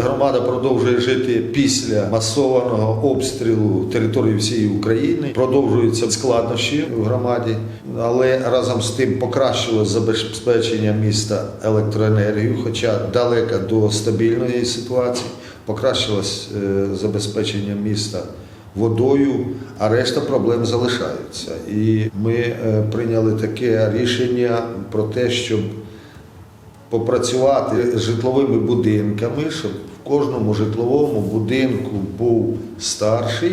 Громада продовжує жити після масованого обстрілу території всієї України. Продовжуються складнощі в громаді, але разом з тим покращилось забезпечення міста електроенергією, хоча далеко до стабільної ситуації. Покращилось е, забезпечення міста водою, а решта проблем залишаються. І ми е, прийняли таке рішення про те, щоб попрацювати з житловими будинками, щоб в кожному житловому будинку був старший,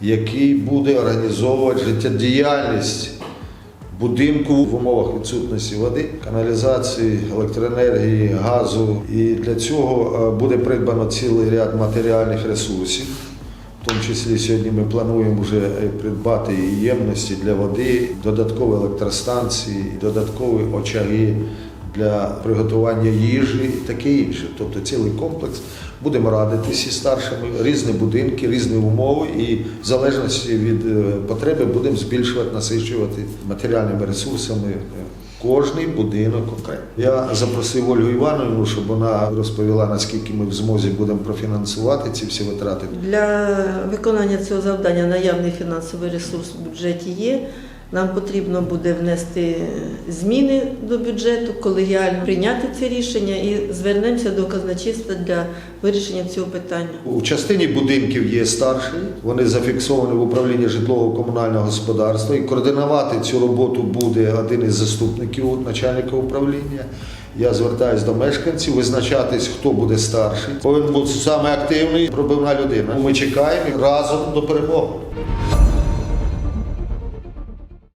який буде організовувати життєдіяльність будинку в умовах відсутності води, каналізації, електроенергії, газу. І для цього е, буде придбано цілий ряд матеріальних ресурсів. В тому числі сьогодні ми плануємо вже е, придбати ємності для води, додаткові електростанції, додаткові очаги для приготування їжі і таке інше. Тобто цілий комплекс. Будемо радитися старшими, різні будинки, різні умови, і в залежності від е, потреби будемо збільшувати, насичувати матеріальними ресурсами е, кожний будинок окремо. Я запросив Ольгу Івановну, щоб вона розповіла, наскільки ми в змозі будемо профінансувати ці всі витрати. Для виконання цього завдання наявний фінансовий ресурс в бюджеті є. Нам потрібно буде внести зміни до бюджету, колегіально прийняти це рішення і звернемося до казначейства для вирішення цього питання. У частині будинків є старші, вони зафіксовані в управлінні житлово-комунального господарства. І координувати цю роботу буде один із заступників начальника управління. Я звертаюся до мешканців, визначатись, хто буде старший. Повинен бути саме активний, пробивна людина. Ми чекаємо разом до перемоги.